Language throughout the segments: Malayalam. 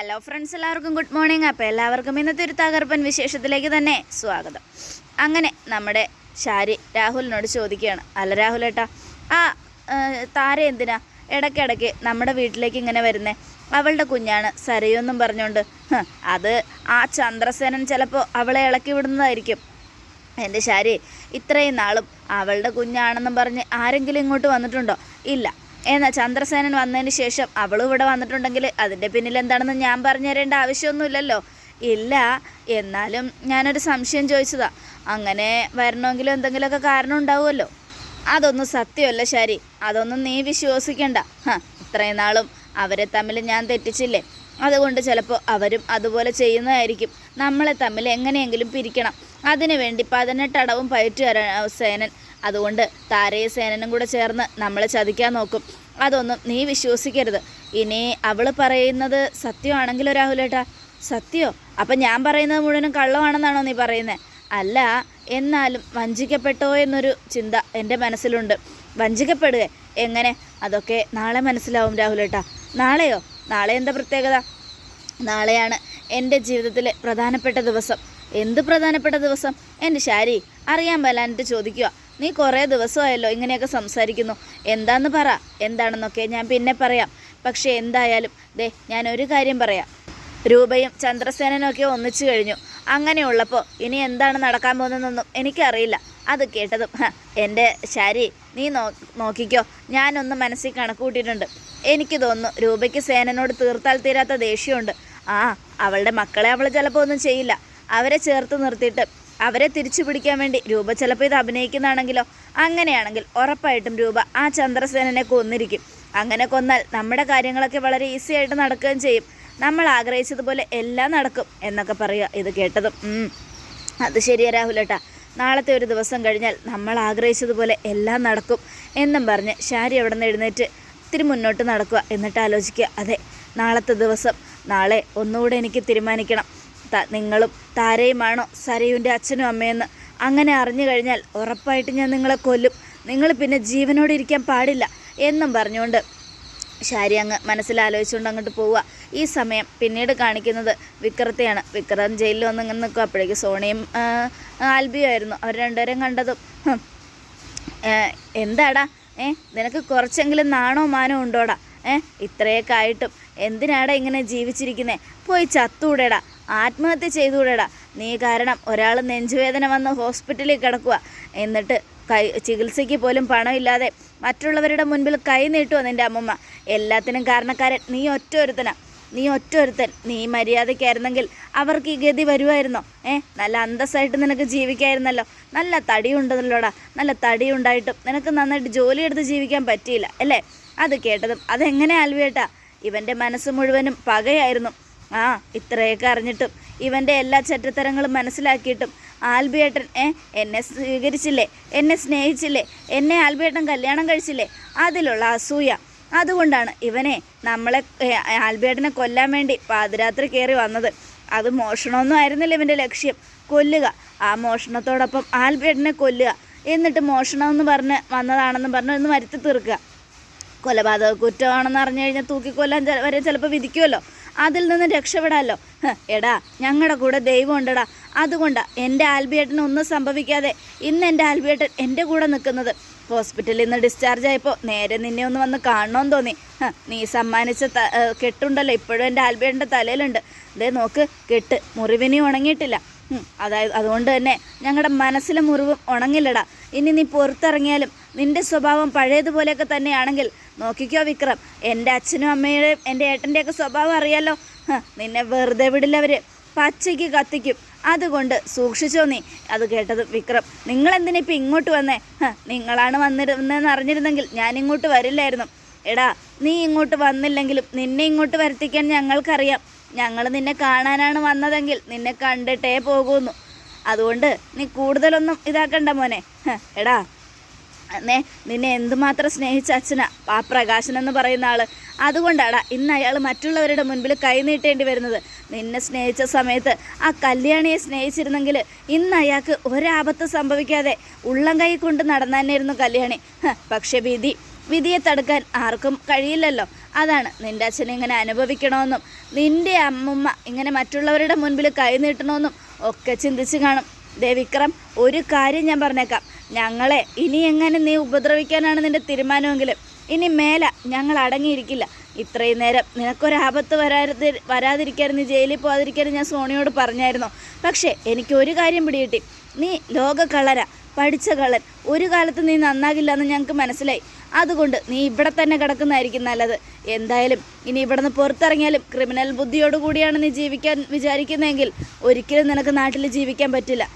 ഹലോ ഫ്രണ്ട്സ് എല്ലാവർക്കും ഗുഡ് മോർണിംഗ് അപ്പോൾ എല്ലാവർക്കും ഇന്നത്തെ ഒരു തകർപ്പൻ വിശേഷത്തിലേക്ക് തന്നെ സ്വാഗതം. അങ്ങനെ നമ്മുടെ ഷാരി രാഹുലിനോട് ചോദിക്കുകയാണ്. അല്ല രാഹുലേട്ടാ ആ താര എന്തിനാ? ഇടയ്ക്കിടയ്ക്ക് നമ്മുടെ വീട്ടിലേക്ക് ഇങ്ങനെ വരുന്നേ? അവളുടെ കുഞ്ഞാണ് സരയൊന്നും പറഞ്ഞുകൊണ്ട് അത് ആ ചന്ദ്രസേനൻ ചിലപ്പോൾ അവളെ ഇളക്കി വിടുന്നതായിരിക്കും. എന്റെ ശാരി ഇത്രയും നാളും അവളുടെ കുഞ്ഞാണെന്നും പറഞ്ഞ് ആരെങ്കിലും ഇങ്ങോട്ട് വന്നിട്ടുണ്ടോ? ഇല്ല. എന്നാൽ ചന്ദ്രസേനൻ വന്നതിന് ശേഷം അവളും ഇവിടെ വന്നിട്ടുണ്ടെങ്കിൽ അതിന്റെ പിന്നിൽ എന്താണെന്ന് ഞാൻ പറഞ്ഞു തരേണ്ട ആവശ്യമൊന്നുമില്ലല്ലോ. ഇല്ല എന്നാലും ഞാനൊരു സംശയം ചോദിച്ചതാ. അങ്ങനെ വരണമെങ്കിലും എന്തെങ്കിലുമൊക്കെ കാരണം ഉണ്ടാവുമല്ലോ. അതൊന്നും സത്യമല്ല ശരി. അതൊന്നും നീ വിശ്വസിക്കണ്ട. ഇത്രയും നാളും അവരെ തമ്മിൽ ഞാൻ തെറ്റിച്ചില്ലേ? അതുകൊണ്ട് ചിലപ്പോൾ അവരും അതുപോലെ ചെയ്യുന്നതായിരിക്കും. നമ്മളെ തമ്മിൽ എങ്ങനെയെങ്കിലും പിരിക്കണം. അതിനുവേണ്ടി പതിനെട്ടടവും പയറ്റുകാരൻ സേനൻ. അതുകൊണ്ട് താരയെ സേനനും കൂടെ ചേർന്ന് നമ്മളെ ചതിക്കാൻ നോക്കും. അതൊന്നും നീ വിശ്വസിക്കരുത്. ഇനി അവൾ പറയുന്നത് സത്യമാണെങ്കിലോ രാഹുലേട്ടാ? സത്യോ? അപ്പം ഞാൻ പറയുന്നത് മുഴുവനും കള്ളമാണെന്നാണോ നീ പറയുന്നത് അല്ല എന്നാലും വഞ്ചിക്കപ്പെട്ടോ എന്നൊരു ചിന്ത എന്റെ മനസ്സിലുണ്ട്. വഞ്ചിക്കപ്പെടുക എങ്ങനെ? അതൊക്കെ നാളെ മനസ്സിലാവും രാഹുലേട്ടാ. നാളെയോ? നാളെ എന്താ പ്രത്യേകത? നാളെയാണ് എന്റെ ജീവിതത്തിലെ പ്രധാനപ്പെട്ട ദിവസം. എന്ത് പ്രധാനപ്പെട്ട ദിവസം? എന്റെ ശാരി അറിയാൻ വല്ലാനിട്ട് ചോദിക്കുക നീ കുറേ ദിവസമായല്ലോ ഇങ്ങനെയൊക്കെ സംസാരിക്കുന്നു. എന്താന്ന് പറ. എന്താണെന്നൊക്കെ ഞാൻ പിന്നെ പറയാം. പക്ഷേ എന്തായാലും ദേ ഞാൻ ഒരു കാര്യം പറയാം. രൂപയും ചന്ദ്രസേനനൊക്കെ ഒന്നിച്ചു കഴിഞ്ഞു. അങ്ങനെയുള്ളപ്പോൾ ഇനി എന്താണ് നടക്കാൻ പോകുന്നതെന്നൊന്നും എനിക്കറിയില്ല. അത് കേട്ടതും എന്റെ ശാരി നീ നോ നോക്കിക്കോ. ഞാനൊന്ന് മനസ്സിൽ കണക്കുകൂട്ടിയിട്ടുണ്ട്. എനിക്ക് തോന്നുന്നു രൂപയ്ക്ക് സേനനോട് തീർത്താൽ തീരാത്ത ദേഷ്യമുണ്ട്. ആ അവളുടെ മക്കളെ അവൾ ചിലപ്പോൾ ഒന്നും ചെയ്യില്ല. അവരെ ചേർത്ത് നിർത്തിയിട്ട് അവരെ തിരിച്ചു പിടിക്കാൻ വേണ്ടി രൂപ ചിലപ്പോൾ ഇത് അഭിനയിക്കുന്നതാണെങ്കിലോ അങ്ങനെയാണെങ്കിൽ ഉറപ്പായിട്ടും രൂപ ആ ചന്ദ്രസേനനെ കൊന്നിരിക്കും. അങ്ങനെ കൊന്നാൽ നമ്മുടെ കാര്യങ്ങളൊക്കെ വളരെ ഈസി ആയിട്ട് നടക്കുകയും ചെയ്യും. നമ്മൾ ആഗ്രഹിച്ചതുപോലെ എല്ലാം നടക്കും എന്നൊക്കെ പറയുക ഇത് കേട്ടതും. അത് ശരിയാ രാഹുലേട്ടാ. നാളത്തെ ഒരു ദിവസം കഴിഞ്ഞാൽ നമ്മൾ ആഗ്രഹിച്ചതുപോലെ എല്ലാം നടക്കും എന്നും പറഞ്ഞ് ശാരി അവിടെ നിന്ന് എഴുന്നേറ്റ് ഇത്തിരി മുന്നോട്ട് നടക്കുക എന്നിട്ട് ആലോചിക്കുക. അതെ നാളത്തെ ദിവസം നാളെ ഒന്നുകൂടെ എനിക്ക് തീരുമാനിക്കണം. നിങ്ങളും താരയുമാണോ സരയുന്റെ അച്ഛനും അമ്മയെന്ന്? അങ്ങനെ അറിഞ്ഞു കഴിഞ്ഞാൽ ഉറപ്പായിട്ട് ഞാൻ നിങ്ങളെ കൊല്ലും. നിങ്ങൾ പിന്നെ ജീവനോടെ ഇരിക്കാൻ പാടില്ല എന്നും പറഞ്ഞുകൊണ്ട് ശാരി അങ്ങ് മനസ്സിലാലോചിച്ചുകൊണ്ട് അങ്ങോട്ട് പോവുക. ഈ സമയം പിന്നീട് കാണിക്കുന്നത് വിക്രത്തെയാണ്. വിക്രം ജയിലിൽ വന്ന് ഇങ്ങനെ നിൽക്കും അപ്പോഴേക്ക് സോണിയും ആൽബിയുമായിരുന്നു അവർ രണ്ടുപേരും കണ്ടതും. എന്താടാ? ഏ നിനക്ക് കുറച്ചെങ്കിലും നാണോ മാനോ ഉണ്ടോടാ? ഏ ഇത്രയൊക്കെ ആയിട്ടും. എന്തിനാടാ ഇങ്ങനെ ജീവിച്ചിരിക്കുന്നത് പോയി ചത്തൂടെടാ. ആത്മഹത്യ ചെയ്തുകൂടെടാ. നീ കാരണം ഒരാൾ നെഞ്ചുവേദന വന്ന് ഹോസ്പിറ്റലിൽ കിടക്കുക എന്നിട്ട് കൈ ചികിത്സയ്ക്ക് പോലും പണമില്ലാതെ മറ്റുള്ളവരുടെ മുൻപിൽ കൈ നീട്ടുക നിന്റെ അമ്മമ്മ. എല്ലാത്തിനും കാരണക്കാരൻ നീ ഒറ്റ ഒരുത്തനാ നീ ഒറ്റ ഒരുത്തൻ നീ മര്യാദയ്ക്കായിരുന്നെങ്കിൽ അവർക്ക് ഈ ഗതി വരുമായിരുന്നോ ഏ? നല്ല അന്തസ്സായിട്ട് നിനക്ക് ജീവിക്കായിരുന്നല്ലോ. നല്ല തടിയുണ്ടല്ലോടാ. നല്ല തടിയുണ്ടായിട്ടും നിനക്ക് നന്നായിട്ട് ജോലിയെടുത്ത് ജീവിക്കാൻ പറ്റിയില്ല. അല്ലേ? അത് കേട്ടതും അതെങ്ങനെ ആൽവിയേട്ടാ? ഇവന്റെ മനസ്സ് മുഴുവനും പകയായിരുന്നു. ആ ഇത്രയൊക്കെ അറിഞ്ഞിട്ടും ഇവന്റെ എല്ലാ ചറ്റത്തരങ്ങളും മനസ്സിലാക്കിയിട്ടും ആൽബിയേട്ടൻ ഏ എന്നെ സ്വീകരിച്ചില്ലേ? എന്നെ സ്നേഹിച്ചില്ലേ? എന്നെ ആൽബിയേട്ടൻ കല്യാണം കഴിച്ചില്ലേ? അതിലുള്ള അസൂയ. അതുകൊണ്ടാണ് ഇവനെ നമ്മളെ ആൽബിയേട്ടനെ കൊല്ലാൻ വേണ്ടി പാതിരാത്രി കയറി വന്നത്. അത് മോഷണമൊന്നും ആയിരുന്നില്ല ഇവന്റെ ലക്ഷ്യം. കൊല്ലുക. ആ മോഷണത്തോടൊപ്പം ആൽബിയേട്ടനെ കൊല്ലുക. എന്നിട്ട് മോഷണമെന്ന് പറഞ്ഞ് വന്നതാണെന്ന് പറഞ്ഞ് ഒന്ന് വരുത്തി തീർക്കുക. കൊലപാതക കുറ്റമാണെന്ന് അറിഞ്ഞു കഴിഞ്ഞാൽ തൂക്കിക്കൊല്ലാൻ വരെ ചിലപ്പോൾ വിധിക്കുമല്ലോ അതിൽ നിന്ന് രക്ഷപ്പെടാമല്ലോ എടാ ഞങ്ങളുടെ കൂടെ ദൈവം ഉണ്ടടാ. എന്റെ ആൽബിയേട്ടന് ഒന്നും സംഭവിക്കാതെ ഇന്ന് എന്റെ ആൽബിയേട്ടൻ എന്റെ കൂടെ നിൽക്കുന്നത്. ഹോസ്പിറ്റലിൽ നിന്ന് ഡിസ്ചാർജ് ആയപ്പോൾ നേരെ നിന്നെ ഒന്ന് വന്ന് കാണണമെന്ന് തോന്നി. നീ സമ്മാനിച്ച ത- കെട്ടുണ്ടല്ലോ. ഇപ്പോഴും എന്റെ ആൽബിയേട്ടന്റെ തലയിലുണ്ട്. അതേ നോക്ക് കെട്ട്. മുറിവിനി ഉണങ്ങിയിട്ടില്ല. അതായത് അതുകൊണ്ട് തന്നെ ഞങ്ങളുടെ മനസ്സിലെ മുറിവും ഉണങ്ങില്ലടാ. ഇനി നീ പുറത്തിറങ്ങിയാലും നിന്റെ സ്വഭാവം പഴയതുപോലെയൊക്കെ തന്നെയാണെങ്കിൽ നോക്കിക്കോ വിക്രം. എന്റെ അച്ഛനും അമ്മയുടെയും എന്റെ ഏട്ടന്റെയൊക്കെ സ്വഭാവം അറിയാലോ. നിന്നെ വെറുതെ വിടില്ലവർ പച്ചയ്ക്ക് കത്തിക്കും. അതുകൊണ്ട് സൂക്ഷിച്ചോ നീ. അത് കേട്ടത് വിക്രം. നിങ്ങൾ എന്തിനാ ഇപ്പം ഇങ്ങോട്ട് വന്നേ? നിങ്ങളാണ് വന്നിരുന്നതെന്ന് അറിഞ്ഞിരുന്നെങ്കിൽ ഞാൻ ഇങ്ങോട്ട് വരില്ലായിരുന്നു. എടാ നീ ഇങ്ങോട്ട് വന്നില്ലെങ്കിലും നിന്നെ ഇങ്ങോട്ട് വരുത്തിക്കാൻ ഞങ്ങൾക്കറിയാം. ഞങ്ങൾ നിന്നെ കാണാനാണ് വന്നതെങ്കിൽ നിന്നെ കണ്ടിട്ടേ പോകുന്നു. അതുകൊണ്ട് നീ കൂടുതലൊന്നും ഇതാക്കണ്ട മോനെ. എടാ. അന്നേ നിന്നെ എന്തുമാത്രം സ്നേഹിച്ച അച്ഛനാ ആ പ്രകാശൻ എന്ന് പറയുന്ന ആൾ. അതുകൊണ്ടാടാ ഇന്ന് അയാൾ മറ്റുള്ളവരുടെ മുൻപിൽ കൈനീട്ടേണ്ടി വരുന്നത്. നിന്നെ സ്നേഹിച്ച സമയത്ത് ആ കല്യാണിയെ സ്നേഹിച്ചിരുന്നെങ്കിൽ ഇന്ന് അയാൾക്ക് ഒരാപത്ത് സംഭവിക്കാതെ ഉള്ളം കൈ കൊണ്ട് നടന്നായിരുന്നു കല്യാണി. പക്ഷെ വിധി വിധിയെ തടുക്കാൻ ആർക്കും കഴിയില്ലല്ലോ. അതാണ് നിന്റെ അച്ഛനെ ഇങ്ങനെ അനുഭവിക്കണമെന്നും നിന്റെ അമ്മമ്മ ഇങ്ങനെ മറ്റുള്ളവരുടെ മുൻപിൽ കൈ നീട്ടണമെന്നും ഒക്കെ ചിന്തിച്ച് കാണും. ദേ വിക്രം ഒരു കാര്യം ഞാൻ പറഞ്ഞേക്കാം. ഞങ്ങളെ ഇനി എങ്ങനെ നീ ഉപദ്രവിക്കാനാണ് നിന്റെ തീരുമാനമെങ്കിലും ഇനി മേല ഞങ്ങൾ അടങ്ങിയിരിക്കില്ല. ഇത്രയും നേരം നിനക്കൊരാപത്ത് വരാതി വരാതിരിക്കാൻ നീ ജയിലിൽ പോകാതിരിക്കാൻ ഞാൻ സോണിയോട് പറഞ്ഞായിരുന്നു. പക്ഷേ എനിക്ക് ഒരു കാര്യം പിടികിട്ടി. നീ ലോക കള്ളര പഠിച്ച കള്ളൻ. ഒരു കാലത്ത് നീ നന്നാകില്ല എന്ന് ഞങ്ങൾക്ക് മനസ്സിലായി. അതുകൊണ്ട് നീ ഇവിടെ തന്നെ കിടക്കുന്നതായിരിക്കും നല്ലത്. എന്തായാലും ഇനി ഇവിടുന്ന് പുറത്തിറങ്ങിയാലും ക്രിമിനൽ ബുദ്ധിയോടുകൂടിയാണ് നീ ജീവിക്കാൻ വിചാരിക്കുന്നതെങ്കിൽ ഒരിക്കലും നിനക്ക് നാട്ടിൽ ജീവിക്കാൻ പറ്റില്ല.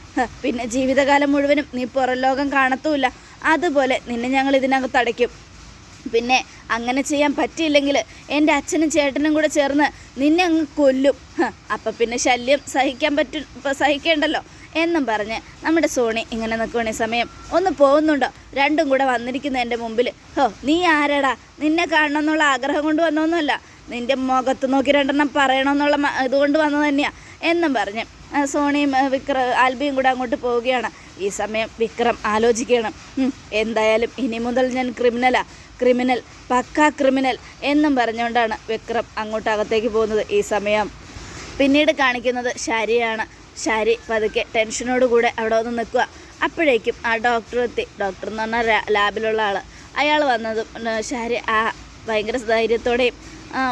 പിന്നെ ജീവിതകാലം മുഴുവനും നീ പുറം ലോകം കാണത്തുമില്ല അതുപോലെ നിന്നെ ഞങ്ങൾ ഇതിനകത്ത് അടയ്ക്കും. പിന്നെ അങ്ങനെ ചെയ്യാൻ പറ്റിയില്ലെങ്കിൽ എന്റെ അച്ഛനും ചേട്ടനും കൂടെ ചേർന്ന് നിന്നെ അങ്ങ് കൊല്ലും. അപ്പം പിന്നെ ശല്യം സഹിക്കാൻ പറ്റും സഹിക്കേണ്ടല്ലോ. എന്നും പറഞ്ഞ് നമ്മുടെ സോണി ഇങ്ങനെ നിൽക്കുവാണേ സമയം. ഒന്ന് പോകുന്നുണ്ടോ? രണ്ടും കൂടെ വന്നിരിക്കുന്നു എന്റെ മുമ്പിൽ ഹോ നീ ആരടാ? നിന്നെ കാണണം എന്നുള്ള ആഗ്രഹം കൊണ്ട് വന്നൊന്നുമല്ല. നിന്റെ മുഖത്ത് നോക്കി രണ്ടെണ്ണം പറയണമെന്നുള്ള ഇതുകൊണ്ട് വന്നത് തന്നെയാണ് എന്നും പറഞ്ഞ് സോണിയും വിക്ര ആൽബിയും കൂടെ അങ്ങോട്ട് പോവുകയാണ്. ഈ സമയം വിക്രം ആലോചിക്കണം എന്തായാലും ഇനി മുതൽ ഞാൻ ക്രിമിനലാ. ക്രിമിനൽ പക്കാ ക്രിമിനൽ എന്നും പറഞ്ഞുകൊണ്ടാണ് വിക്രം അങ്ങോട്ടകത്തേക്ക് പോകുന്നത് ഈ സമയം. പിന്നീട് കാണിക്കുന്നത് ശാരിയാണ്. ശാരി പതുക്കെ ടെൻഷനോട് കൂടെ അവിടെ വന്ന് നിൽക്കുക. അപ്പോഴേക്കും ആ ഡോക്ടർ എത്തി. ഡോക്ടർ എന്ന് പറഞ്ഞാൽ ലാബിലുള്ള ആൾ അയാൾ വന്നതും ശരി ആ ഭയങ്കര ധൈര്യത്തോടെയും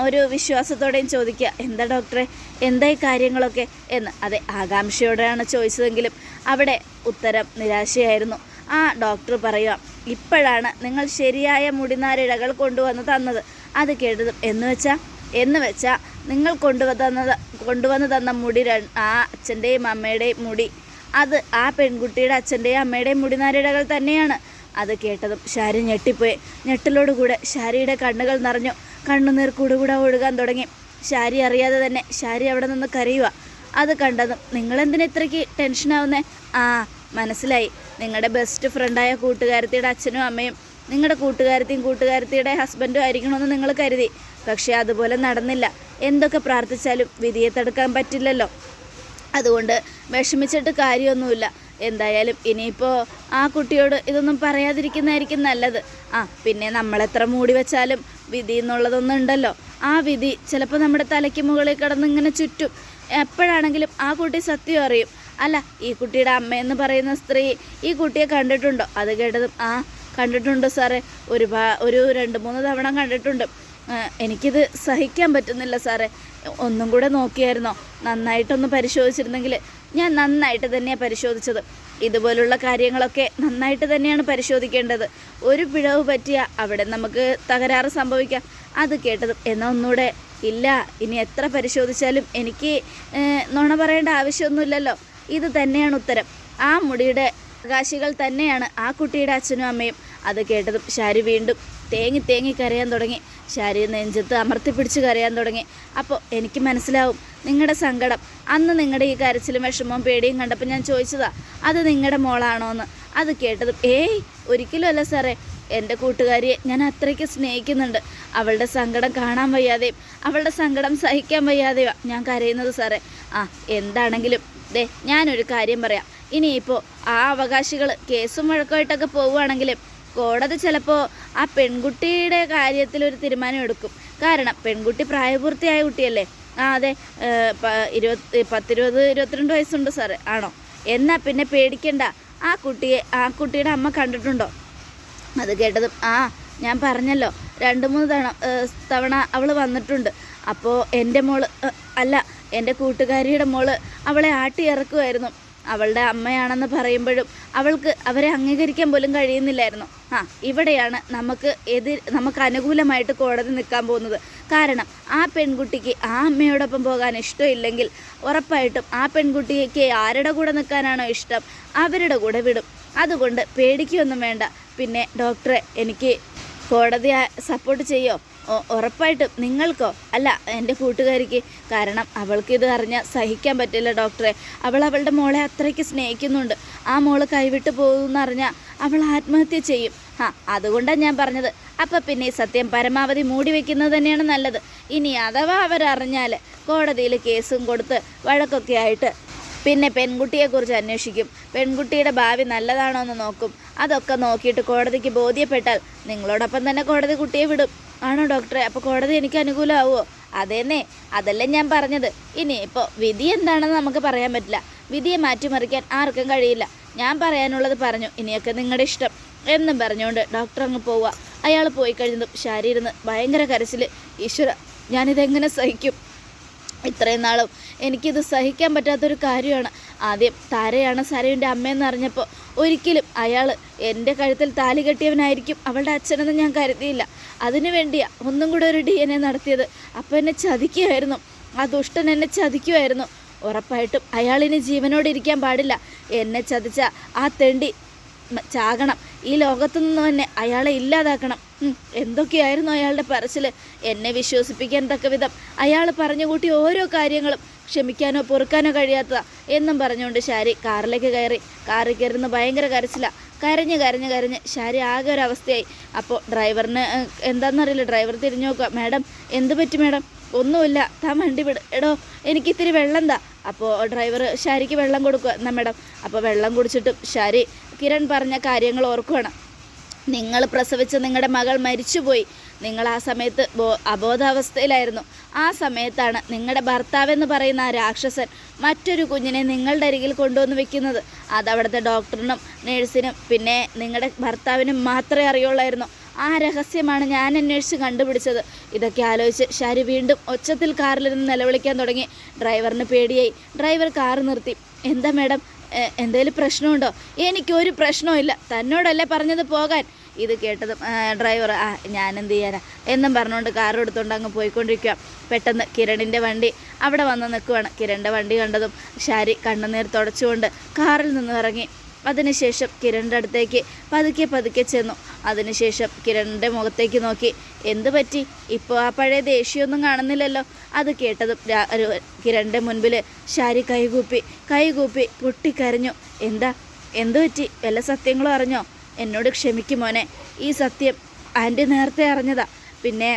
ഒരു വിശ്വാസത്തോടെയും ചോദിക്കുക. എന്താ ഡോക്ടറെ എന്തായി കാര്യങ്ങളൊക്കെ? എന്ന്. അതെ ആകാംക്ഷയോടെയാണ് ചോദിച്ചതെങ്കിലും അവിടെ ഉത്തരം നിരാശയായിരുന്നു. ആ ഡോക്ടർ പറയുക ഇപ്പോഴാണ് നിങ്ങൾ ശരിയായ മുടിനാരിഴകൾ കൊണ്ടുവന്ന് തന്നത്. അത് കേട്ടതും എന്ന് വെച്ചാൽ എന്ന് വെച്ചാൽ നിങ്ങൾ കൊണ്ടുവന്നത് കൊണ്ടുവന്ന് തന്ന മുടി ആ അച്ഛന്റെയും അമ്മയുടെയും മുടി. അത് ആ പെൺകുട്ടിയുടെ അച്ഛന്റെയും അമ്മയുടെയും മുടിനാരിടകൾ തന്നെയാണ്. അത് കേട്ടതും ശാരി ഞെട്ടിപ്പോയി. ഞെട്ടലോടുകൂടെ ശാരിയുടെ കണ്ണുകൾ നിറഞ്ഞു. കണ്ണുനീർ കൂടുകൂടെ ഒഴുകാൻ തുടങ്ങി. ശാരി അറിയാതെ തന്നെ ശാരി അവിടെ നിന്ന് കരയുക അത് കണ്ടതും നിങ്ങളെന്തിനാ ഇത്രയ്ക്ക് ടെൻഷനാവുന്നേ ആ മനസ്സിലായി. നിങ്ങളുടെ ബെസ്റ്റ് ഫ്രണ്ടായ കൂട്ടുകാരത്തിയുടെ അച്ഛനും അമ്മയും നിങ്ങളുടെ കൂട്ടുകാരത്തെയും കൂട്ടുകാരത്തിയുടെ ഹസ്ബൻഡും ആയിരിക്കണമെന്ന് നിങ്ങൾ കരുതി. പക്ഷേ അതുപോലെ നടന്നില്ല. എന്തൊക്കെ പ്രാർത്ഥിച്ചാലും വിധിയെ തടുക്കാൻ പറ്റില്ലല്ലോ. അതുകൊണ്ട് വിഷമിച്ചിട്ട് കാര്യമൊന്നുമില്ല. എന്തായാലും ഇനിയിപ്പോൾ ആ കുട്ടിയോട് ഇതൊന്നും പറയാതിരിക്കുന്നതായിരിക്കും നല്ലത്. ആ പിന്നെ നമ്മളെത്ര മൂടി വെച്ചാലും വിധി എന്നുള്ളതൊന്നും ഉണ്ടല്ലോ. ആ വിധി ചിലപ്പോൾ നമ്മുടെ തലയ്ക്ക് മുകളിൽ കിടന്ന് ഇങ്ങനെ ചുറ്റും. എപ്പോഴാണെങ്കിലും ആ കുട്ടി സത്യം അറിയും. അല്ല ഈ കുട്ടിയുടെ അമ്മയെന്ന് പറയുന്ന സ്ത്രീ ഈ കുട്ടിയെ കണ്ടിട്ടുണ്ടോ? അത് കേട്ടതും ആ കണ്ടിട്ടുണ്ട് സാറേ. ഒരു ഒരു രണ്ട് മൂന്ന് തവണ കണ്ടിട്ടുണ്ട്. എനിക്കിത് സഹിക്കാൻ പറ്റുന്നില്ല സാറേ. ഒന്നും കൂടെ നോക്കിയായിരുന്നോ? നന്നായിട്ടൊന്ന് പരിശോധിച്ചിരുന്നെങ്കിൽ ഞാൻ നന്നായിട്ട് തന്നെയാണ് പരിശോധിച്ചത്. ഇതുപോലുള്ള കാര്യങ്ങളൊക്കെ നന്നായിട്ട് തന്നെയാണ് പരിശോധിക്കേണ്ടത്. ഒരു പിഴവ് പറ്റിയ അവിടെ നമുക്ക് തകരാറ് സംഭവിക്കാം. അത് കേട്ടത് എന്നാൽ ഒന്നുകൂടെ ഇല്ല ഇനി എത്ര പരിശോധിച്ചാലും എനിക്ക് നുണ പറയേണ്ട ആവശ്യമൊന്നുമില്ലല്ലോ. ഇത് തന്നെയാണ് ഉത്തരം. ആ മുടിയുടെ അവകാശികൾ തന്നെയാണ് ആ കുട്ടിയുടെ അച്ഛനും അമ്മയും. അത് കേട്ടതും ശാരി വീണ്ടും തേങ്ങി തേങ്ങി കരയാൻ തുടങ്ങി. ശാരി നെഞ്ചത്ത് അമർത്തി പിടിച്ച് കരയാൻ തുടങ്ങി. അപ്പോൾ എനിക്ക് മനസ്സിലാവും നിങ്ങളുടെ സങ്കടം. അന്ന് നിങ്ങളുടെ ഈ കരച്ചിലും വിഷമവും പേടിയും കണ്ടപ്പോൾ ഞാൻ ചോദിച്ചതാ അത് നിങ്ങളുടെ മോളാണോ എന്ന് അത് കേട്ടതും ഏയ് ഒരിക്കലും അല്ല സാറേ. എന്റെ കൂട്ടുകാരിയെ ഞാൻ അത്രയ്ക്ക് സ്നേഹിക്കുന്നുണ്ട്. അവളുടെ സങ്കടം കാണാൻ വയ്യാതെയും അവളുടെ സങ്കടം സഹിക്കാൻ വയ്യാതെയോ ഞാൻ കരയുന്നത് സാറേ. ആ എന്താണെങ്കിലും ദേ ഞാനൊരു കാര്യം പറയാം. ഇനിയിപ്പോൾ ആ അവകാശികൾ കേസും വഴക്കമായിട്ടൊക്കെ പോവുകയാണെങ്കിലും കോടതി ചിലപ്പോൾ ആ പെൺകുട്ടിയുടെ കാര്യത്തിൽ ഒരു തീരുമാനം എടുക്കും. കാരണം പെൺകുട്ടി പ്രായപൂർത്തിയായ കുട്ടിയല്ലേ? ആ അതെ. ഇരുപത്തി പത്തിരുപത് ഇരുപത്തിരണ്ട് വയസ്സുണ്ട് സാറ്. ആണോ? എന്നാൽ പിന്നെ പേടിക്കണ്ട. ആ കുട്ടിയെ ആ കുട്ടിയുടെ അമ്മ കണ്ടിട്ടുണ്ടോ? അത് കേട്ടതും ആ ഞാൻ പറഞ്ഞല്ലോ. രണ്ട് മൂന്ന് തവണ തവണ അവൾ വന്നിട്ടുണ്ട്. അപ്പോൾ എന്റെ മോൾ അല്ല എന്റെ കൂട്ടുകാരിയുടെ മോൾ അവളെ ആട്ടി ഇറക്കുമായിരുന്നു അവളുടെ അമ്മയാണെന്ന് പറയുമ്പോഴും അവൾക്ക് അവരെ അംഗീകരിക്കാൻ പോലും കഴിയുന്നില്ലായിരുന്നു. ആ ഇവിടെയാണ് നമുക്ക് എതിർ നമുക്ക് അനുകൂലമായിട്ട് കോടതി നിൽക്കാൻ പോകുന്നത്. കാരണം ആ പെൺകുട്ടിക്ക് ആ അമ്മയോടൊപ്പം പോകാൻ ഇഷ്ടമില്ലെങ്കിൽ ഉറപ്പായിട്ടും ആ പെൺകുട്ടിക്ക് ആരുടെ കൂടെ നിൽക്കാനാണോ ഇഷ്ടം? അവരുടെ കൂടെ വിടും. അതുകൊണ്ട് പേടിക്കൊന്നും വേണ്ട. പിന്നെ ഡോക്ടറെ എനിക്ക് കോടതി സപ്പോർട്ട് ചെയ്യോ? ഉറപ്പായിട്ടും നിങ്ങൾക്കോ? അല്ല എന്റെ കൂട്ടുകാരിക്ക്. കാരണം അവൾക്ക് ഇത് അറിഞ്ഞാൽ സഹിക്കാൻ പറ്റില്ല ഡോക്ടറെ. അവൾ അവളുടെ മോളെ അത്രയ്ക്ക് സ്നേഹിക്കുന്നുണ്ട്. ആ മോൾ കൈവിട്ട് പോകുമെന്ന് അറിഞ്ഞാൽ അവൾ ആത്മഹത്യ ചെയ്യും. ആ അതുകൊണ്ടാണ് ഞാൻ പറഞ്ഞത്. അപ്പം പിന്നെ ഈ സത്യം പരമാവധി മൂടി വെക്കുന്നത് തന്നെയാണ് നല്ലത്. ഇനി അഥവാ അവരറിഞ്ഞാൽ കോടതിയിൽ കേസും കൊടുത്ത് വഴക്കൊക്കെ ആയിട്ട് പിന്നെ പെൺകുട്ടിയെക്കുറിച്ച് അന്വേഷിക്കും. പെൺകുട്ടിയുടെ ഭാവി നല്ലതാണോ എന്ന് നോക്കും. അതൊക്കെ നോക്കിയിട്ട് കോടതിക്ക് ബോധ്യപ്പെട്ടാൽ നിങ്ങളോടൊപ്പം തന്നെ കോടതി കുട്ടിയെ വിടും. ആണോ ഡോക്ടറെ? അപ്പോൾ കോടതി എനിക്ക് അനുകൂലമാവുമോ അതേന്നെ അതല്ലേ ഞാൻ പറഞ്ഞത്. ഇനി ഇപ്പോൾ വിധി എന്താണെന്ന് നമുക്ക് പറയാൻ പറ്റില്ല. വിധിയെ മാറ്റിമറിക്കാൻ ആർക്കും കഴിയില്ല. ഞാൻ പറയാനുള്ളത് പറഞ്ഞു ഇനിയൊക്കെ നിങ്ങളുടെ ഇഷ്ടം എന്നും പറഞ്ഞുകൊണ്ട് ഡോക്ടർ അങ്ങ് പോവുക. അയാൾ പോയി കഴിഞ്ഞതും ശാരീരുന്ന് ഭയങ്കര കരച്ചിൽ ഈശ്വര ഞാനിതെങ്ങനെ സഹിക്കും? ഇത്രയും നാളും എനിക്കിത് സഹിക്കാൻ പറ്റാത്തൊരു കാര്യമാണ്. ആദ്യം താരയാണ് സരയുടെ അമ്മയെന്ന് അറിഞ്ഞപ്പോൾ ഒരിക്കലും അയാൾ എന്റെ കഴുത്തിൽ താലി കെട്ടിയവനായിരിക്കും അവളുടെ അച്ഛനെന്ന് ഞാൻ കരുതിയില്ല. അതിനു വേണ്ടിയാണ് ഒന്നും കൂടെ ഒരു ഡി എൻ എ നടത്തിയത്. അപ്പോൾ എന്നെ ചതിക്കുമായിരുന്നു. ആ ദുഷ്ടൻ എന്നെ ചതിക്കുമായിരുന്നു. ഉറപ്പായിട്ടും അയാളിനി ജീവനോടെ ഇരിക്കാൻ പാടില്ല. എന്നെ ചതിച്ച ആ തെണ്ടി ചാകണം. ഈ ലോകത്തു നിന്ന് തന്നെ അയാളെ ഇല്ലാതാക്കണം. എന്തൊക്കെയായിരുന്നു അയാളുടെ പറച്ചിൽ എന്നെ വിശ്വസിപ്പിക്കാൻ തക്ക വിധം അയാൾ പറഞ്ഞു പറഞ്ഞുകൂട്ടി ഓരോ കാര്യങ്ങളും ക്ഷമിക്കാനോ പൊറുക്കാനോ കഴിയാത്തതാ എന്നും പറഞ്ഞുകൊണ്ട് ശാരി കാറിലേക്ക് കയറി. കാറിൽ കയറുന്ന ഭയങ്കര കരച്ചിലാണ് കരഞ്ഞ് കരഞ്ഞ് കരഞ്ഞ് ശാരി ആകെ അവസ്ഥയായി. അപ്പോൾ ഡ്രൈവറിന് എന്താണെന്നറിയില്ല ഡ്രൈവർ തിരിഞ്ഞു നോക്കുക മാഡം എന്ത് പറ്റി മാഡം? ഒന്നുമില്ല. താൻ വണ്ടി വിട്. എടോ എനിക്ക് ഇത്തിരി വെള്ളം താ. അപ്പോൾ ഡ്രൈവർ ഷാരിക്ക് വെള്ളം കൊടുക്കുക എന്നാ മാഡം അപ്പോൾ വെള്ളം കുടിച്ചിട്ടും ഷാരി കിരൺ പറഞ്ഞ കാര്യങ്ങൾ ഓർക്കുകയാണ് നിങ്ങൾ പ്രസവിച്ച നിങ്ങളുടെ മകൾ മരിച്ചുപോയി. നിങ്ങൾ ആ സമയത്ത് ബോ അബോധാവസ്ഥയിലായിരുന്നു. ആ സമയത്താണ് നിങ്ങളുടെ ഭർത്താവെന്ന് പറയുന്ന ആ രാക്ഷസൻ മറ്റൊരു കുഞ്ഞിനെ നിങ്ങളുടെ അരികിൽ കൊണ്ടുവന്ന് വെക്കുന്നത്. അതവിടുത്തെ ഡോക്ടറിനും നേഴ്സിനും പിന്നെ നിങ്ങളുടെ ഭർത്താവിനും മാത്രമേ അറിയുള്ളായിരുന്നു. ആ രഹസ്യമാണ് ഞാൻ അന്വേഷിച്ച് കണ്ടുപിടിച്ചത്. ഇതൊക്കെ ആലോചിച്ച് ഷാരി വീണ്ടും ഒച്ചത്തിൽ കാറിലിരുന്ന് നിലവിളിക്കാൻ തുടങ്ങി. ഡ്രൈവറിന് പേടിയായി. ഡ്രൈവർ കാർ നിർത്തി. എന്താ മാഡം? എന്തെങ്കിലും പ്രശ്നമുണ്ടോ? എനിക്കൊരു പ്രശ്നവും തന്നോടല്ലേ പറഞ്ഞത് പോകാൻ. ഇത് കേട്ടതും ഡ്രൈവർ ആ ഞാൻ എന്ത് ചെയ്യാനാ? എന്നും പറഞ്ഞുകൊണ്ട് കാർ എടുത്തുകൊണ്ട് അങ്ങ് പോയിക്കൊണ്ടിരിക്കുക പെട്ടെന്ന് കിരണിന്റെ വണ്ടി അവിടെ വന്ന് നിൽക്കുവാണ് കിരണിന്റെ വണ്ടി കണ്ടതും ശാരി കണ്ണുനീർ തുടച്ചുകൊണ്ട് കാറിൽ നിന്ന് ഇറങ്ങി. അതിനുശേഷം കിരണിന്റെ അടുത്തേക്ക് പതുക്കെ പതുക്കെ ചെന്നു. അതിനുശേഷം കിരണിന്റെ മുഖത്തേക്ക് നോക്കി. എന്ത് പറ്റി? ഇപ്പോൾ ആ പഴയ ദേഷ്യമൊന്നും കാണുന്നില്ലല്ലോ? അത് കേട്ടതും കിരണിന്റെ മുൻപിൽ ഷാരി കൈകൂപ്പി കൈകൂപ്പി പൊട്ടിക്കരഞ്ഞു. എന്താ? എന്തു പറ്റി? വല്ല സത്യങ്ങളും അറിഞ്ഞോ? എന്നോട് ക്ഷമിക്കും മോനെ. ഈ സത്യം ആന്റി നേരത്തെ അറിഞ്ഞതാ. പിന്നെ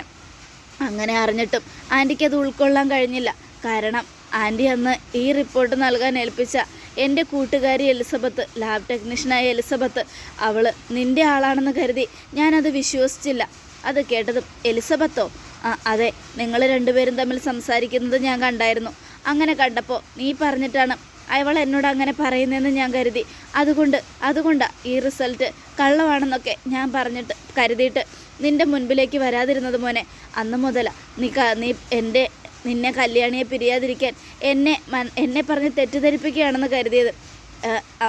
അങ്ങനെ അറിഞ്ഞിട്ടും ആന്റിക്ക് അത് ഉൾക്കൊള്ളാൻ കഴിഞ്ഞില്ല. കാരണം ആന്റി അന്ന് ഈ റിപ്പോർട്ട് നൽകാൻ ഏൽപ്പിച്ച എന്റെ കൂട്ടുകാരി എലിസബത്ത് ലാബ് ടെക്നീഷ്യനായ എലിസബത്ത് അവൾ നിന്റെ ആളാണെന്ന് കരുതി ഞാനത് വിശ്വസിച്ചില്ല. അത് കേട്ടതും എലിസബത്തോ ആ അതെ നിങ്ങൾ രണ്ടുപേരും തമ്മിൽ സംസാരിക്കുന്നത് ഞാൻ കണ്ടായിരുന്നു. അങ്ങനെ കണ്ടപ്പോൾ നീ പറഞ്ഞിട്ടാണ് അവൾ എന്നോട് അങ്ങനെ പറയുന്നതെന്ന് ഞാൻ കരുതി. അതുകൊണ്ട് അതുകൊണ്ടാണ് ഈ റിസൾട്ട് കള്ളമാണെന്നൊക്കെ ഞാൻ പറഞ്ഞിട്ട് കരുതിയിട്ട് നിന്റെ മുൻപിലേക്ക് വരാതിരുന്നത് മോനെ. അന്ന് മുതല നീ നീ എന്റെ നിന്നെ കല്യാണിയെ പിരിയാതിരിക്കാൻ എന്നെ എന്നെ പറഞ്ഞ് തെറ്റിദ്ധരിപ്പിക്കുകയാണെന്ന് കരുതിയത്.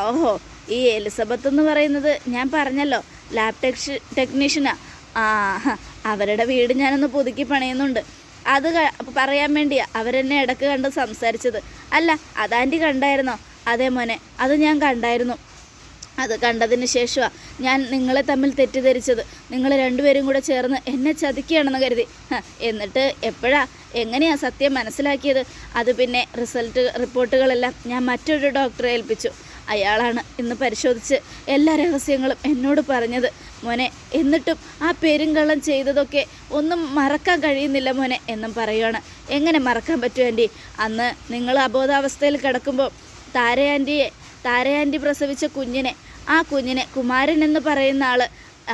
ഓഹോ ഈ എലിസബത്ത് എന്ന് പറയുന്നത് ഞാൻ പറഞ്ഞല്ലോ ലാബ് ടെക്ഷ ടെക്നീഷ്യനാ. ആ അവരുടെ വീട് ഞാനൊന്ന് പുതുക്കി പണിയുന്നുണ്ട്. അത് പറയാൻ വേണ്ടിയാ അവരെന്നെ ഇടയ്ക്ക് കണ്ട് സംസാരിച്ചത്. അല്ല അതാന്റി കണ്ടായിരുന്നോ? അതേ മോനെ അത് ഞാൻ കണ്ടായിരുന്നു. അത് കണ്ടതിന് ശേഷമാണ് ഞാൻ നിങ്ങളെ തമ്മിൽ തെറ്റിദ്ധരിച്ചത്. നിങ്ങൾ രണ്ടുപേരും കൂടെ ചേർന്ന് എന്നെ ചതിക്കുകയാണെന്ന് കരുതി. എന്നിട്ട് എപ്പോഴാ എങ്ങനെയാ സത്യം മനസ്സിലാക്കിയത്? അത് പിന്നെ റിസൾട്ട് റിപ്പോർട്ടുകളെല്ലാം ഞാൻ മറ്റൊരു ഡോക്ടറെ ഏൽപ്പിച്ചു. അയാളാണ് ഇന്ന് പരിശോധിച്ച് എല്ലാ രഹസ്യങ്ങളും എന്നോട് പറഞ്ഞത്. മോനെ എന്നിട്ടും ആ പെരുങ്കള്ളം ചെയ്തതൊക്കെ ഒന്നും മറക്കാൻ കഴിയുന്നില്ല മോനെ എന്നും പറയുകയാണ് എങ്ങനെ മറക്കാൻ പറ്റും ആന്റി? അന്ന് നിങ്ങൾ അബോധാവസ്ഥയിൽ കിടക്കുമ്പോൾ താരയാന്റിയെ താരയാന്റി പ്രസവിച്ച കുഞ്ഞിനെ ആ കുഞ്ഞിനെ കുമാരൻ എന്ന് പറയുന്ന ആൾ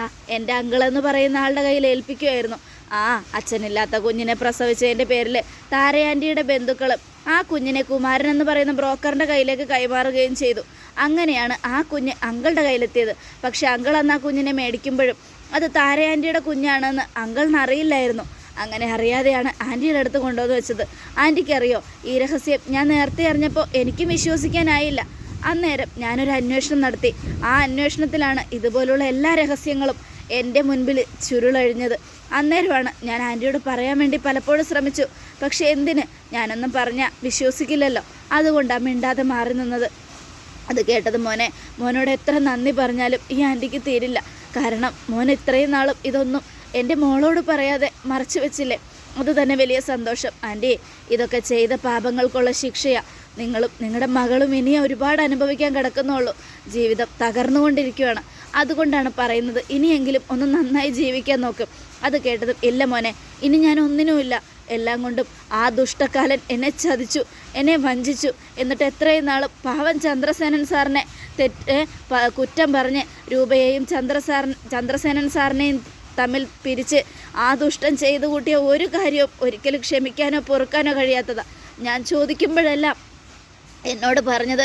ആ എന്റെ അങ്കിളെന്ന് പറയുന്ന ആളുടെ കയ്യിൽ ഏൽപ്പിക്കുമായിരുന്നു ആ അച്ഛനില്ലാത്ത കുഞ്ഞിനെ പ്രസവിച്ചതിന്റെ പേരിൽ താരയാന്റിയുടെ ബന്ധുക്കളും ആ കുഞ്ഞിനെ കുമാരൻ എന്ന് പറയുന്ന ബ്രോക്കറിന്റെ കയ്യിലേക്ക് കൈമാറുകയും ചെയ്തു. അങ്ങനെയാണ് ആ കുഞ്ഞ് അങ്കളുടെ കയ്യിലെത്തിയത്. പക്ഷേ അങ്കൾ അന്ന് ആ കുഞ്ഞിനെ മേടിക്കുമ്പോഴും അത് താരയാന്റിയുടെ കുഞ്ഞാണെന്ന് അങ്കിളിന് അറിയില്ലായിരുന്നു. അങ്ങനെ അറിയാതെയാണ് ആന്റിയുടെ അടുത്ത് കൊണ്ടുവന്ന് വെച്ചത്. ആന്റിക്കറിയോ ഈ രഹസ്യം ഞാൻ നേരത്തെ അറിഞ്ഞപ്പോൾ എനിക്കും വിശ്വസിക്കാനായില്ല. അന്നേരം ഞാനൊരു അന്വേഷണം നടത്തി. ആ അന്വേഷണത്തിലാണ് ഇതുപോലുള്ള എല്ലാ രഹസ്യങ്ങളും എന്റെ മുൻപിൽ ചുരുളഴിഞ്ഞത്. അന്നേരമാണ് ഞാൻ ആന്റിയോട് പറയാൻ വേണ്ടി പലപ്പോഴും ശ്രമിച്ചു. പക്ഷേ എന്തിന്? ഞാനൊന്നും പറഞ്ഞാൽ വിശ്വസിക്കില്ലല്ലോ. അതുകൊണ്ടാണ് മിണ്ടാതെ മാറി നിന്നത്. അത് കേട്ടത് മോനെ. മോനോട് എത്ര നന്ദി പറഞ്ഞാലും ഈ ആന്റിക്ക് തീരില്ല. കാരണം മോൻ ഇത്രയും നാളും ഇതൊന്നും എന്റെ മോളോട് പറയാതെ മറച്ചു വെച്ചില്ലേ? അത് തന്നെ വലിയ സന്തോഷം. ആന്റി ഇതൊക്കെ ചെയ്ത പാപങ്ങൾക്കുള്ള ശിക്ഷയാണ് നിങ്ങളും നിങ്ങളുടെ മകളും ഇനിയും ഒരുപാട് അനുഭവിക്കാൻ കിടക്കുന്നുള്ളൂ. ജീവിതം തകർന്നുകൊണ്ടിരിക്കുകയാണ് അതുകൊണ്ടാണ് പറയുന്നത്. ഇനിയെങ്കിലും ഒന്ന് നന്നായി ജീവിക്കാൻ നോക്കും. അത് കേട്ടതും ഇല്ല മോനെ ഇനി ഞാൻ ഒന്നിനുമില്ല. എല്ലാം കൊണ്ടും ആ ദുഷ്ടക്കാലൻ എന്നെ ചതിച്ചു എന്നെ വഞ്ചിച്ചു. എന്നിട്ട് എത്രയും നാളും പാവൻ ചന്ദ്രസേനൻ സാറിനെ തെറ്റ് കുറ്റം പറഞ്ഞ് രൂപയെയും ചന്ദ്രസാർ ചന്ദ്രസേനൻ സാറിനെയും തമ്മിൽ പിരിച്ച് ആ ദുഷ്ടം ചെയ്തു കൂട്ടിയ ഒരു കാര്യവും ഒരിക്കലും ക്ഷമിക്കാനോ പൊറുക്കാനോ കഴിയാത്തതാ. ഞാൻ ചോദിക്കുമ്പോഴെല്ലാം എന്നോട് പറഞ്ഞത്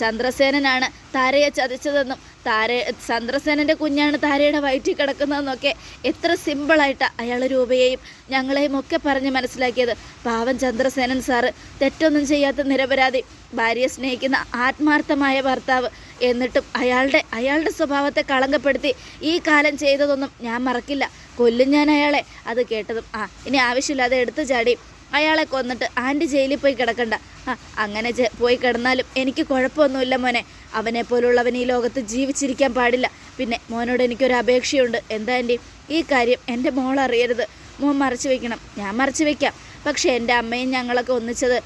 ചന്ദ്രസേനനാണ് താരയെ ചതിച്ചതെന്നും താര ചന്ദ്രസേനന്റെ കുഞ്ഞാണ് താരയുടെ വയറ്റിൽ കിടക്കുന്നതെന്നൊക്കെ എത്ര സിമ്പിളായിട്ട് അയാൾ രൂപയെയും ഞങ്ങളെയും ഒക്കെ പറഞ്ഞ് മനസ്സിലാക്കിയത്. പാവം ചന്ദ്രസേനൻ സാറ് തെറ്റൊന്നും ചെയ്യാത്ത നിരപരാധി ഭാര്യയെ സ്നേഹിക്കുന്ന ആത്മാർത്ഥമായ ഭർത്താവ് എന്നിട്ടും അയാളുടെ അയാളുടെ സ്വഭാവത്തെ കളങ്കപ്പെടുത്തി ഈ കാലം ചെയ്തതൊന്നും ഞാൻ മറക്കില്ല. കൊല്ലും ഞാൻ അയാളെ അത് കേട്ടതും ആ ഇനി ആവശ്യമില്ലാതെ എടുത്തു ചാടി അയാളെ കൊന്നിട്ട് ആന്റി ജയിലിൽ പോയി കിടക്കണ്ട. ആ അങ്ങനെ പോയി കിടന്നാലും എനിക്ക് കുഴപ്പമൊന്നുമില്ല മോനെ. അവനെ പോലുള്ളവൻ ഈ ലോകത്ത് ജീവിച്ചിരിക്കാൻ പാടില്ല. പിന്നെ മോനോട് എനിക്കൊരു അപേക്ഷയുണ്ട്. എന്താ എന്റെ ഈ കാര്യം എന്റെ മോൾ അറിയരുത്. മോൻ മറച്ചു വെക്കണം. ഞാൻ മറച്ചു വെക്കാം. പക്ഷേ എന്റെ അമ്മയും ഞങ്ങളൊക്കെ ഒന്നിച്ചത്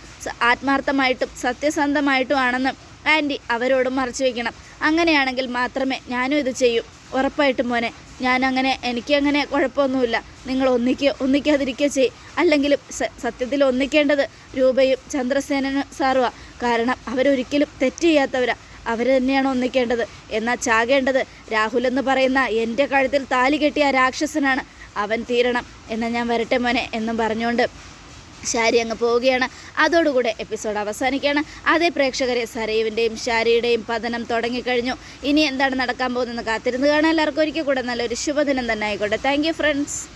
ആത്മാർത്ഥമായിട്ടും സത്യസന്ധമായിട്ടും ആണെന്ന് ആന്റി അവരോടും മറച്ചു വെക്കണം. അങ്ങനെയാണെങ്കിൽ മാത്രമേ ഞാനും ഇത് ചെയ്യൂ. ഉറപ്പായിട്ടും മോനെ ഞാൻ അങ്ങനെ എനിക്കങ്ങനെ കുഴപ്പമൊന്നുമില്ല. നിങ്ങൾ ഒന്നിക്കുക ഒന്നിക്കാതിരിക്കുക ചെയ്യും. അല്ലെങ്കിലും സത്യത്തിൽ ഒന്നിക്കേണ്ടത് രൂപയും ചന്ദ്രസേനനും സാറുവാ. കാരണം അവരൊരിക്കലും തെറ്റ് ചെയ്യാത്തവരാ. അവർ തന്നെയാണ് ഒന്നിക്കേണ്ടത്. എന്നാൽ ചാകേണ്ടത്? രാഹുൽ എന്ന് പറയുന്ന എന്റെ കഴുത്തിൽ താലി കെട്ടിയ രാക്ഷസനാണ് അവൻ തീരണം. എന്ന് ഞാൻ വരട്ടെ മോനെ എന്നും പറഞ്ഞുകൊണ്ട് ശാരി അങ്ങ് പോവുകയാണ്. അതോടുകൂടെ എപ്പിസോഡ് അവസാനിക്കുകയാണ്. അതേ പ്രേക്ഷകരെ സരയുവിന്റെയും ശാരിയുടെയും പതനം തുടങ്ങിക്കഴിഞ്ഞു. ഇനി എന്താണ് നടക്കാൻ പോകുന്നതെന്ന് കാത്തിരുന്ന് കാണാൻ എല്ലാവർക്കും ഒരിക്കൽ കൂടെ നല്ലൊരു ശുഭദിനം തന്നെ ആയിക്കോട്ടെ. Thank friends